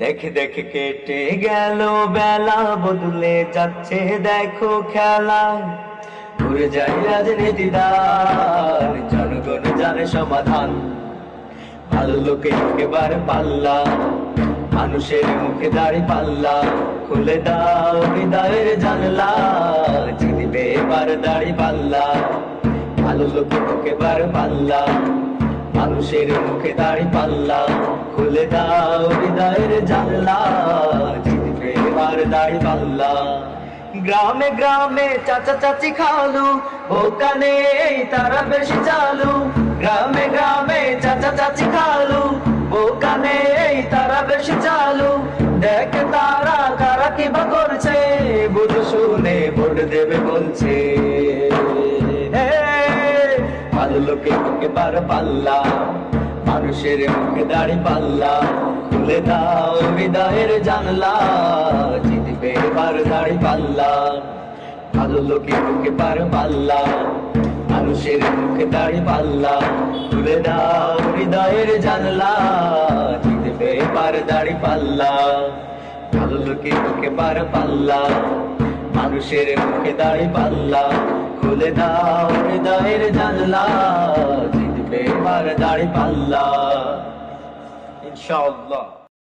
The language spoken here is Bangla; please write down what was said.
দেখে দেখে কেটে গেল বেলা, বদলে যাচ্ছে দেখো খেলা। ঘুরে যাই রাজনীতি দার জনগণ জানে সমাধান। ভালো লোকে এবার পাল্লা, মানুষের মুখে দাড়ি পাল্লা। খুলে দাও হৃদয়ের জানলা জিতবে এবার দাড়ি পাল্লা। ভালো লোকে মুখে বার পাল্লা, মানুষের মুখে দাড়ি পাল্লা। খুলে দাও, হৃদয়ের জানলা জিতবে এবার দাড়ি পাল্লা। গ্রামে গ্রামে চাচা চাচি খালু ওখানে তারা বেশি চালু। গ্রামে গ্রামে চাচা চাচি খালু ওখানে তারা বেশি চালু। দেখ তারা কারা কিবা করছে, বুঝে শুনে ভোট দেবে বলছে। পাল্লা। মানুষের মুখে দাড়ি পাল্লা খুলে দাও হৃদয়ের জানলা, জিতবে এবার দাড়ি পাল্লা। ভালো লোকে মুখে পার পাল্লা মানুষের মুখে দাড়ি পাল্লা খুলে দাও হৃদয়ের জানলা, জিতবে এবার দাড়ি পাল্লা। ভালো লোকে মুখে পার পাল্লা, মানুষের মুখে দাড়ি পাল্লা, খুলে দাও হৃদয়ের জানলা দাড়ি পাল্লা। ইনশাআল্লাহ।